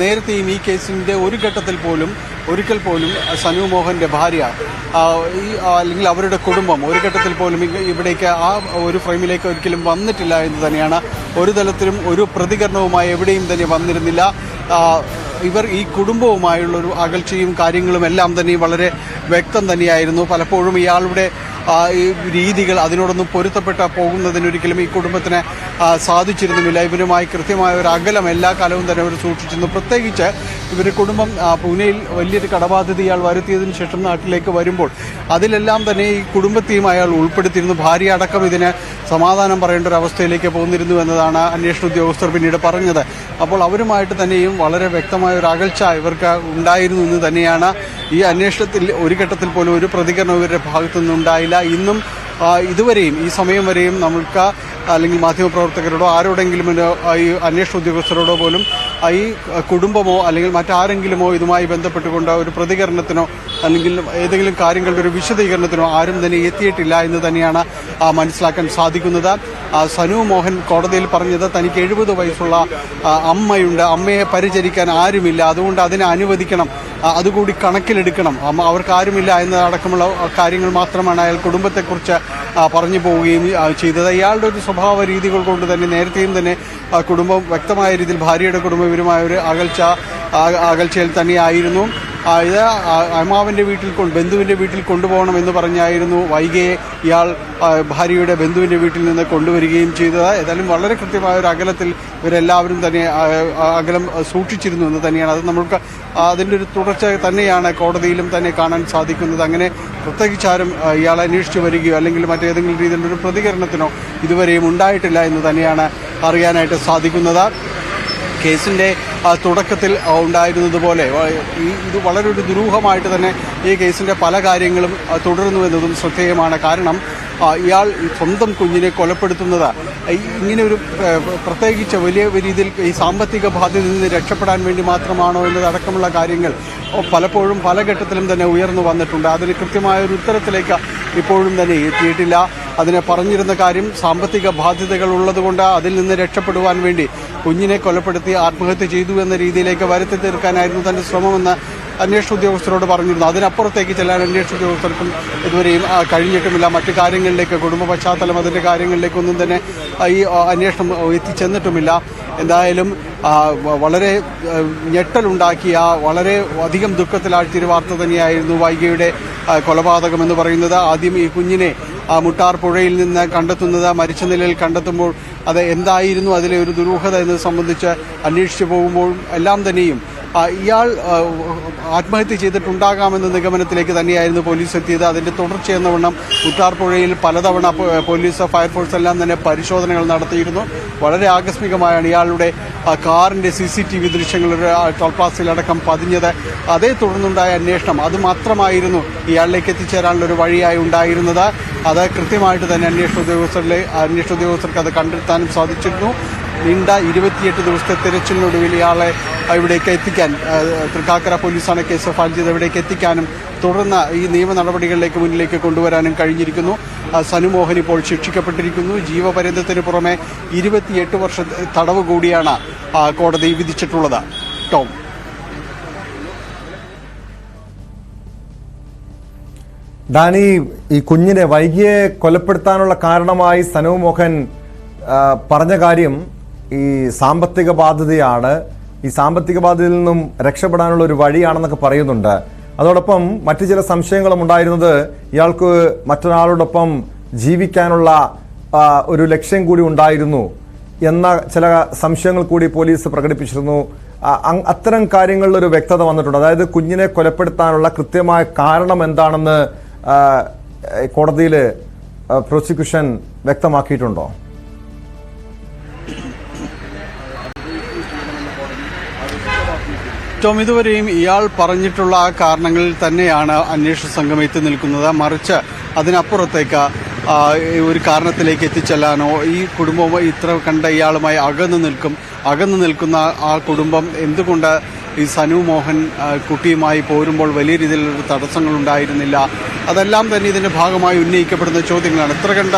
നേരത്തെയും ഈ കേസിന്റെ ഒരു ഘട്ടത്തിൽ പോലും ഒരിക്കൽ പോലും സനു മോഹന്റെ ഭാര്യ ഈ അല്ലെങ്കിൽ അവരുടെ കുടുംബം ഒരു ഘട്ടത്തിൽ പോലും ഇവിടേക്ക് ആ ഒരു ഫ്രെയിമിലേക്ക് ഒരിക്കലും വന്നിട്ടില്ല എന്ന് തന്നെയാണ് ഒരു തലത്തിലും ഒരു പ്രതികരണവുമായി എവിടെയും തന്നെ വന്നിരുന്നില്ല. ഇവർ ഈ കുടുംബവുമായുള്ളൊരു അകൽച്ചയും കാര്യങ്ങളും എല്ലാം തന്നെ വളരെ വ്യക്തം തന്നെയായിരുന്നു. പലപ്പോഴും ഇയാളുടെ രീതികൾ അതിനോടൊന്നും പൊരുത്തപ്പെട്ട പോകുന്നതിനൊരിക്കലും ഈ കുടുംബത്തിന് സാധിച്ചിരുന്നുമില്ല. ഇവരുമായി കൃത്യമായ ഒരു അകലം എല്ലാ കാലവും തന്നെ അവർ സൂക്ഷിച്ചിരുന്നു. പ്രത്യേകിച്ച് ഇവരുടെ കുടുംബം പൂനെയിൽ വലിയൊരു കടബാധ്യത ഇയാൾ വരുത്തിയതിന് ശേഷം നാട്ടിലേക്ക് വരുമ്പോൾ അതിലെല്ലാം തന്നെ ഈ കുടുംബത്തെയും അയാൾ ഉൾപ്പെടുത്തിയിരുന്നു. ഭാര്യ അടക്കം ഇതിന് സമാധാനം പറയേണ്ട ഒരു അവസ്ഥയിലേക്ക് പോന്നിരുന്നു എന്നതാണ് അന്വേഷണ ഉദ്യോഗസ്ഥർ പിന്നീട് പറഞ്ഞത്. അപ്പോൾ അവരുമായിട്ട് തന്നെയും വളരെ വ്യക്തമായ ഒരു അകൽച്ച ഇവർക്ക് ഉണ്ടായിരുന്നു എന്ന് തന്നെയാണ് ഈ അന്വേഷണത്തിൽ ഒരു ഘട്ടത്തിൽ പോലും ഒരു പ്രതികരണം ഇവരുടെ ഭാഗത്തു നിന്നുണ്ടായില്ല. ഇന്നും ഇതുവരെയും ഈ സമയം വരെയും നമ്മൾക്ക് അല്ലെങ്കിൽ മാധ്യമപ്രവർത്തകരോടോ ആരോടെങ്കിലും ഈ അന്വേഷണ ഉദ്യോഗസ്ഥരോടോ പോലും ഈ കുടുംബമോ അല്ലെങ്കിൽ മറ്റാരെങ്കിലുമോ ഇതുമായി ബന്ധപ്പെട്ടുകൊണ്ട് ഒരു പ്രതികരണത്തിനോ അല്ലെങ്കിൽ ഏതെങ്കിലും കാര്യങ്ങളുടെ ഒരു വിശദീകരണത്തിനോ ആരും തന്നെ എത്തിയിട്ടില്ല എന്ന് തന്നെയാണ് മനസ്സിലാക്കാൻ സാധിക്കുന്നത്. സനു മോഹൻ കോടതിയിൽ പറഞ്ഞത് തനിക്ക് എഴുപത് വയസ്സുള്ള അമ്മയുണ്ട്. അമ്മയെ പരിചരിക്കാൻ ആരുമില്ല. അതുകൊണ്ട് അതിനെ അനുവദിക്കണം. അതുകൂടി കണക്കിലെടുക്കണം. അവർക്ക് ആരുമില്ല എന്നതടക്കമുള്ള കാര്യങ്ങൾ മാത്രമാണ് അയാൾ കുടുംബത്തെക്കുറിച്ച് പറഞ്ഞു പോവുകയും ചെയ്തത്. ഇയാളുടെ ഒരു സ്വഭാവ രീതികൾ കൊണ്ട് തന്നെ നേരത്തെയും തന്നെ കുടുംബം വ്യക്തമായ രീതിയിൽ ഭാര്യയുടെ കുടുംബം ഇവരുമായ ഒരു അകൽച്ച അകൽച്ചയിൽ തന്നെയായിരുന്നു. ഇത് അമ്മാവിന്റെ വീട്ടിൽ കൊണ്ട് ബന്ധുവിന്റെ വീട്ടിൽ കൊണ്ടുപോകണം എന്ന് പറഞ്ഞായിരുന്നു വൈകിയെ ഇയാൾ ഭാര്യയുടെ ബന്ധുവിന്റെ വീട്ടിൽ നിന്ന് കൊണ്ടുവരികയും ചെയ്തത്. ഏതായാലും വളരെ കൃത്യമായ ഒരു അകലത്തിൽ ഇവരെല്ലാവരും തന്നെ അകലം സൂക്ഷിച്ചിരുന്നു എന്ന് തന്നെയാണ്. അത് നമ്മൾക്ക് അതിന്റെ ഒരു തുടർച്ച തന്നെയാണ് കോടതിയിലും തന്നെ കാണാൻ സാധിക്കുന്നത്. അങ്ങനെ പ്രത്യേകിച്ച് ആരും ഇയാളെ അന്വേഷിച്ച് വരികയോ അല്ലെങ്കിൽ മറ്റേതെങ്കിലും രീതിയിലുള്ള ഒരു പ്രതികരണത്തിനോ ഇതുവരെയും ഉണ്ടായിട്ടില്ല എന്ന് തന്നെയാണ് അറിയാനായിട്ട് സാധിക്കുന്നത്. കേസിന്റെ തുടക്കത്തിൽ ഉണ്ടായിരുന്നതുപോലെ ഈ ഇത് വളരെ ഒരു ദുരൂഹമായിട്ട് തന്നെ ഈ കേസിന്റെ പല കാര്യങ്ങളും തുടരുന്നു എന്നതും ശ്രദ്ധേയമാണ്. കാരണം ഇയാൾ സ്വന്തം കുഞ്ഞിനെ കൊലപ്പെടുത്തുന്നത് ഇങ്ങനെ ഒരു പ്രത്യേകിച്ച് വലിയ രീതിയിൽ ഈ സാമ്പത്തിക ബാധ്യതയിൽ നിന്ന് രക്ഷപ്പെടാൻ വേണ്ടി മാത്രമാണോ എന്നതടക്കമുള്ള കാര്യങ്ങൾ പലപ്പോഴും പല ഘട്ടത്തിലും തന്നെ ഉയർന്നു വന്നിട്ടുണ്ട്. അതിന് കൃത്യമായ ഒരു ഉത്തരത്തിലേക്ക് ഇപ്പോഴും തന്നെ എത്തിയിട്ടില്ല. അതിനെ പറഞ്ഞിരുന്ന കാര്യം സാമ്പത്തിക ബാധ്യതകൾ ഉള്ളതുകൊണ്ട് അതിൽ നിന്ന് രക്ഷപ്പെടുവാൻ വേണ്ടി കുഞ്ഞിനെ കൊലപ്പെടുത്തി ആത്മഹത്യ ചെയ്തു എന്ന രീതിയിലേക്ക് വരുത്തി തീർക്കാനായിരുന്നു തന്റെ ശ്രമമെന്ന് അന്വേഷണ ഉദ്യോഗസ്ഥരോട് പറഞ്ഞിരുന്നു. അതിനപ്പുറത്തേക്ക് ചെല്ലാൻ അന്വേഷണ ഉദ്യോഗസ്ഥർക്കും ഇതുവരെയും കഴിഞ്ഞിട്ടുമില്ല. മറ്റു കാര്യങ്ങളിലേക്ക് കുടുംബ പശ്ചാത്തലം അതിന്റെ കാര്യങ്ങളിലേക്കൊന്നും തന്നെ ഈ അന്വേഷണം എത്തിച്ചെന്നിട്ടുമില്ല. എന്തായാലും വളരെ ഞെട്ടലുണ്ടാക്കിയ വളരെ അധികം ദുഃഖത്തിലാഴ്ത്തിയൊരു വാർത്ത തന്നെയായിരുന്നു വൈകിയുടെ കൊലപാതകമെന്ന് പറയുന്നത്. ആദ്യം ഈ കുഞ്ഞിനെ മുട്ടാർ പുഴയിൽ നിന്ന് കണ്ടെത്തുന്നത് മരിച്ച നിലയിൽ കണ്ടെത്തുമ്പോൾ അത് എന്തായിരുന്നു? അതിലെ ഒരു ദുരൂഹത എന്നത് സംബന്ധിച്ച് അന്വേഷിച്ചു പോകുമ്പോഴും എല്ലാം തന്നെയും ഇയാൾ ആത്മഹത്യ ചെയ്തിട്ടുണ്ടാകാമെന്ന നിഗമനത്തിലേക്ക് തന്നെയായിരുന്നു പോലീസ് എത്തിയത്. അതിന്റെ തുടർച്ചയെന്ന വണ്ണം ഉത്താർപ്പുഴയിൽ പലതവണ പോലീസ് ഫയർഫോഴ്സ് എല്ലാം തന്നെ പരിശോധനകൾ നടത്തിയിരുന്നു. വളരെ ആകസ്മികമായാണ് ഇയാളുടെ കാറിന്റെ സി സി ടി വി ദൃശ്യങ്ങൾ ടോൾപാസിലടക്കം പതിഞ്ഞത്. അതേ തുടർന്നുണ്ടായ അന്വേഷണം അത് മാത്രമായിരുന്നു ഇയാളിലേക്ക് എത്തിച്ചേരാനുള്ള ഒരു വഴിയായി ഉണ്ടായിരുന്നത്. അത് കൃത്യമായിട്ട് തന്നെ അന്വേഷണ ഉദ്യോഗസ്ഥരിലെ അന്വേഷണ ഉദ്യോഗസ്ഥർക്ക് അത് കണ്ടെത്താനും സാധിച്ചിരുന്നു. നീണ്ട ഇരുപത്തിയെട്ട് ദിവസത്തെ തിരച്ചിലിനൊടുവിൽ ഇയാളെ ഇവിടേക്ക് എത്തിക്കാൻ തൃക്കാക്കര പോലീസാണ് കേസ് ഫയൽ ചെയ്ത് ഇവിടേക്ക് എത്തിക്കാനും തുടർന്ന് ഈ നിയമ നടപടികളിലേക്ക് മുന്നിലേക്ക് കൊണ്ടുവരാനും കഴിഞ്ഞിരിക്കുന്നു. സനുമോഹൻ ഇപ്പോൾ ശിക്ഷിക്കപ്പെട്ടിരിക്കുന്നു. ജീവപര്യന്തത്തിന് പുറമെ ഇരുപത്തിയെട്ട് വർഷ തടവ് കൂടിയാണ് കോടതി വിധിച്ചിട്ടുള്ളത്. ടോം.
ഡാനി ഈ കുഞ്ഞിനെ വൈകിയെ കൊലപ്പെടുത്താനുള്ള കാരണമായി സനു മോഹൻ പറഞ്ഞ കാര്യം ഈ സാമ്പത്തിക ബാധ്യതയാണ്. ഈ സാമ്പത്തിക ബാധ്യതയിൽ നിന്നും രക്ഷപ്പെടാനുള്ള ഒരു വഴിയാണെന്നൊക്കെ പറയുന്നുണ്ട്. അതോടൊപ്പം മറ്റു ചില സംശയങ്ങളും ഉണ്ടായിരുന്നത് ഇയാൾക്ക് മറ്റൊരാളോടൊപ്പം ജീവിക്കാനുള്ള ഒരു ലക്ഷ്യം കൂടി ഉണ്ടായിരുന്നു എന്ന ചില സംശയങ്ങൾ കൂടി പോലീസ് പ്രകടിപ്പിച്ചിരുന്നു. അത്തരം കാര്യങ്ങളിൽ ഒരു വ്യക്തത വന്നിട്ടുണ്ട്. അതായത് കുഞ്ഞിനെ കൊലപ്പെടുത്താനുള്ള കൃത്യമായ കാരണം എന്താണെന്ന് കോടതിയിൽ പ്രോസിക്യൂഷൻ വ്യക്തമാക്കിയിട്ടുണ്ടോ?
ടോം ഇതുവരെയും ഇയാൾ പറഞ്ഞിട്ടുള്ള ആ കാരണങ്ങളിൽ തന്നെയാണ് അന്വേഷണ സംഘം എത്തി നിൽക്കുന്നത്. മറിച്ച് അതിനപ്പുറത്തേക്ക് ഒരു കാരണത്തിലേക്ക് എത്തിച്ചെല്ലാനോ ഈ കുടുംബം ഇത്ര കണ്ട ഇയാളുമായി അകന്നു നിൽക്കും. അകന്നു നിൽക്കുന്ന ആ കുടുംബം എന്തുകൊണ്ട് ഈ സനു മോഹൻ കുട്ടിയുമായി പോരുമ്പോൾ വലിയ രീതിയിലുള്ള തടസ്സങ്ങൾ ഉണ്ടായിരുന്നില്ല അതെല്ലാം തന്നെ ഇതിന്റെ ഭാഗമായി ഉന്നയിക്കപ്പെടുന്ന ചോദ്യങ്ങളാണ്. എത്ര കണ്ട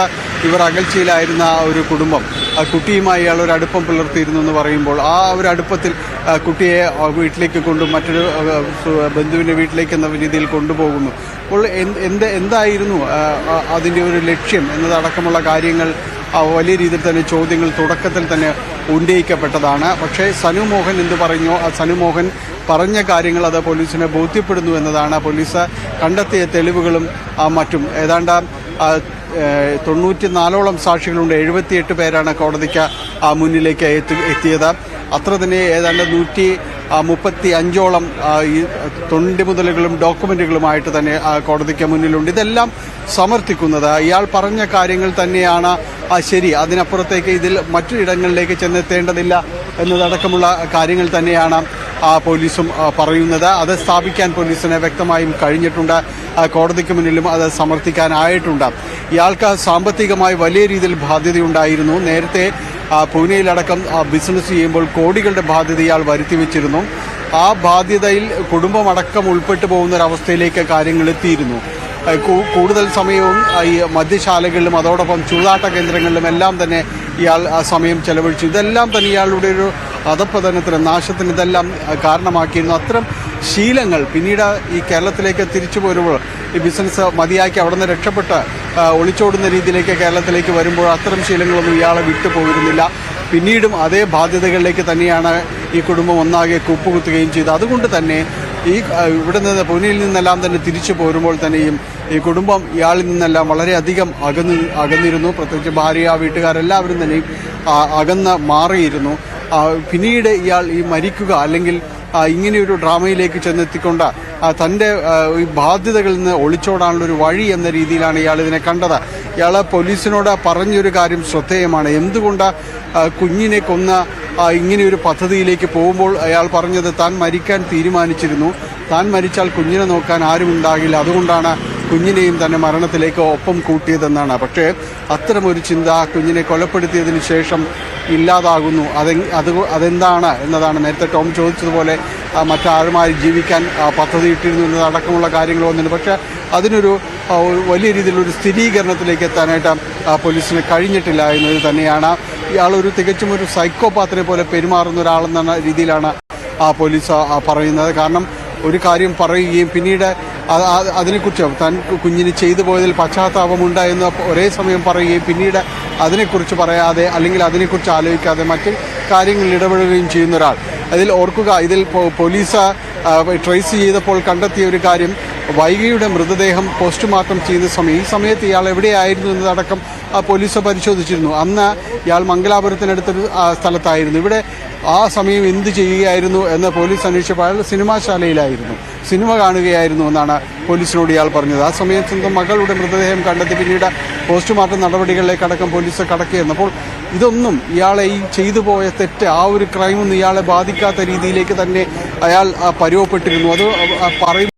ഇവർ അകൽച്ചയിലായിരുന്ന ഒരു കുടുംബം ആ കുട്ടിയുമായി അയാൾ ഒരു അടുപ്പം പുലർത്തിയിരുന്നു എന്ന് പറയുമ്പോൾ ആ ഒരു അടുപ്പത്തിൽ കുട്ടിയെ വീട്ടിലേക്ക് കൊണ്ടു മറ്റൊരു ബന്ധുവിന്റെ വീട്ടിലേക്ക് എന്ന രീതിയിൽ കൊണ്ടുപോകുന്നു. അപ്പോൾ എന്ത് എന്ത് എന്തായിരുന്നു അതിന്റെ ഒരു ലക്ഷ്യം എന്നതടക്കമുള്ള കാര്യങ്ങൾ വലിയ രീതിയിൽ തന്നെ ചോദ്യങ്ങൾ തുടക്കത്തിൽ തന്നെ ഉന്നയിക്കപ്പെട്ടതാണ്. പക്ഷേ സനു മോഹൻ എന്ത് പറഞ്ഞോ ആ സനു മോഹൻ പറഞ്ഞ കാര്യങ്ങൾ അത് പോലീസിനെ ബോധ്യപ്പെടുന്നു എന്നതാണ്. പോലീസ് കണ്ടെത്തിയ തെളിവുകളും മറ്റും. ഏതാണ്ട് തൊണ്ണൂറ്റി നാലോളം തൊണ്ണൂറ്റിനാലോളം സാക്ഷികളുണ്ട്. എഴുപത്തിയെട്ട് പേരാണ് കോടതിക്ക് മുന്നിലേക്ക് എത്തി എത്തിയത്. അത്ര തന്നെ ഏതാണ്ട് നൂറ്റി മുപ്പത്തി അഞ്ചോളം ഈ തൊണ്ടി മുതലുകളും ഡോക്യുമെന്റുകളുമായിട്ട് തന്നെ കോടതിക്ക് മുന്നിലുണ്ട്. ഇതെല്ലാം സമർത്ഥിക്കുന്നത്. ഇയാൾ പറഞ്ഞ കാര്യങ്ങൾ തന്നെയാണ് ശരി. അതിനപ്പുറത്തേക്ക് ഇതിൽ മറ്റു ഇടങ്ങളിലേക്ക് ചെന്നെത്തേണ്ടതില്ല എന്നതടക്കമുള്ള കാര്യങ്ങൾ തന്നെയാണ്. പോലീസും പറയുന്നത്. അത് സ്ഥാപിക്കാൻ പോലീസിന് വ്യക്തമായും കഴിഞ്ഞിട്ടുണ്ട്. കോടതിക്ക് മുന്നിലും അത് സമർത്ഥിക്കാനായിട്ടുണ്ട്. ഇയാൾക്ക് സാമ്പത്തികമായി വലിയ രീതിയിൽ ബാധ്യതയുണ്ടായിരുന്നു. നേരത്തെ പൂനെയിലടക്കം ബിസിനസ് ചെയ്യുമ്പോൾ കോടികളുടെ ബാധ്യത ഇയാൾ വരുത്തി വെച്ചിരുന്നു ആ ബാധ്യതയിൽ കുടുംബമടക്കം ഉൾപ്പെട്ടു പോകുന്ന ഒരു അവസ്ഥയിലേക്ക് കാര്യങ്ങൾ എത്തിയിരുന്നു കൂടുതൽ സമയവും ഈ മദ്യശാലകളിലും അതോടൊപ്പം ചൂതാട്ട കേന്ദ്രങ്ങളിലും എല്ലാം തന്നെ ഇയാൾ സമയം ചെലവഴിച്ചു. ഇതെല്ലാം തന്നെ ഇയാളുടെ ഒരു അധപ്പതനത്തിന് നാശത്തിന് ഇതെല്ലാം കാരണമാക്കിയിരുന്നു. അത്തരം ശീലങ്ങൾ പിന്നീട് ഈ കേരളത്തിലേക്ക് തിരിച്ചു പോരുമ്പോൾ ഈ ബിസിനസ് മതിയാക്കി അവിടെ നിന്ന് രക്ഷപ്പെട്ട് ഒളിച്ചോടുന്ന രീതിയിലേക്ക് കേരളത്തിലേക്ക് വരുമ്പോൾ അത്തരം ശീലങ്ങളൊന്നും ഇയാളെ വിട്ടുപോയിരുന്നില്ല പിന്നീടും അതേ ബാധ്യതകളിലേക്ക് തന്നെയാണ് ഈ കുടുംബം ഒന്നാകെ കുപ്പുകുത്തുകയും ചെയ്തത്. അതുകൊണ്ട് തന്നെ ഈ ഇവിടെ നിന്ന് പൂനെയിൽ നിന്നെല്ലാം തന്നെ തിരിച്ചു പോരുമ്പോൾ തന്നെയും ഈ കുടുംബം ഇയാളിൽ നിന്നെല്ലാം വളരെയധികം അകന്ന് അകന്നിരുന്നു. പ്രത്യേകിച്ച് ഭാര്യ വീട്ടുകാരെല്ലാവരും തന്നെയും അകന്ന് മാറിയിരുന്നു. പിന്നീട് ഇയാൾ ഈ മരിക്കുക അല്ലെങ്കിൽ ഇങ്ങനെയൊരു ഡ്രാമയിലേക്ക് ചെന്നെത്തിക്കൊണ്ട് തന്റെ ഈ ബാധ്യതകളിൽ നിന്ന് ഒളിച്ചോടാനുള്ള ഒരു വഴി എന്ന രീതിയിലാണ് ഇയാൾ ഇതിനെ കണ്ടത്. ഇയാൾ പോലീസിനോട് പറഞ്ഞൊരു കാര്യം ശ്രദ്ധേയമാണ്. എന്തുകൊണ്ട് കുഞ്ഞിനെ കൊന്ന ഇങ്ങനെയൊരു പദ്ധതിയിലേക്ക് പോകുമ്പോൾ അയാൾ പറഞ്ഞത് താൻ മരിക്കാൻ തീരുമാനിച്ചിരുന്നു. താൻ മരിച്ചാൽ കുഞ്ഞിനെ നോക്കാൻ ആരും ഉണ്ടാകില്ല. അതുകൊണ്ടാണ് കുഞ്ഞിനെയും തന്നെ മരണത്തിലേക്ക് ഒപ്പം കൂട്ടിയതെന്നാണ്. പക്ഷേ അത്തരമൊരു ചിന്ത കുഞ്ഞിനെ കൊലപ്പെടുത്തിയതിന് ശേഷം ഇല്ലാതാകുന്നു. അത് അത് അതെന്താണ് എന്നതാണ് നേരത്തെ ടോം ചോദിച്ചതുപോലെ മറ്റാരുമായി ജീവിക്കാൻ പദ്ധതി ഇട്ടിരുന്നു എന്നതടക്കമുള്ള കാര്യങ്ങൾ വന്നിട്ടുണ്ട് പക്ഷേ അതിനൊരു ഒരു വലിയ രീതിയിലൊരു സ്ഥിരീകരണത്തിലേക്ക് എത്താനായിട്ട് പോലീസിന് കഴിഞ്ഞിട്ടില്ല എന്നത് തന്നെയാണ്. ഇയാളൊരു തികച്ചും ഒരു സൈക്കോപാത്തിനെ പോലെ പെരുമാറുന്ന ഒരാളെന്ന രീതിയിലാണ് പോലീസ് പറയുന്നത്. കാരണം ഒരു കാര്യം പറയുകയും പിന്നീട് അതിനെക്കുറിച്ച് താൻ കുഞ്ഞിന് ചെയ്തു പോയതിൽ പശ്ചാത്താപമുണ്ട് എന്ന് ഒരേ സമയം പറയുകയും പിന്നീട് അതിനെക്കുറിച്ച് പറയാതെ അല്ലെങ്കിൽ അതിനെക്കുറിച്ച് ആലോചിക്കാതെ മറ്റ് കാര്യങ്ങളിൽ ഇടപെടുകയും ചെയ്യുന്ന ഒരാൾ. അതിൽ ഓർക്കുക ഇതിൽ പോലീസ് ട്രേസ് ചെയ്തപ്പോൾ കണ്ടെത്തിയ ഒരു കാര്യം വൈകിയുടെ മൃതദേഹം പോസ്റ്റ്മോർട്ടം ചെയ്യുന്ന സമയം ഈ സമയത്ത് ഇയാൾ എവിടെയായിരുന്നു എന്നതടക്കം പോലീസ് പരിശോധിച്ചിരുന്നു. അന്ന് ഇയാൾ മംഗലാപുരത്തിനടുത്തൊരു സ്ഥലത്തായിരുന്നു. ഇവിടെ ആ സമയം എന്ത് ചെയ്യുകയായിരുന്നു എന്ന് പോലീസ് അന്വേഷിച്ചപ്പോൾ അയാൾ സിനിമാശാലയിലായിരുന്നു. സിനിമ കാണുകയായിരുന്നു എന്നാണ് പോലീസിനോട് ഇയാൾ പറഞ്ഞത്. ആ സമയം സ്വന്തം മകളുടെ മൃതദേഹം കണ്ടെത്തി പിന്നീട് പോസ്റ്റ്മോർട്ടം നടപടികളിലേക്ക് അടക്കം പോലീസ് കടക്കുകയായിരുന്നു ഇതൊന്നും ഇയാളെ ഈ ചെയ്തു പോയ തെറ്റ് ആ ഒരു ക്രൈമൊന്നും ഇയാളെ ബാധിക്കാത്ത രീതിയിലേക്ക് തന്നെ അയാൾ പരുവപ്പെട്ടിരുന്നു. അത് പറയും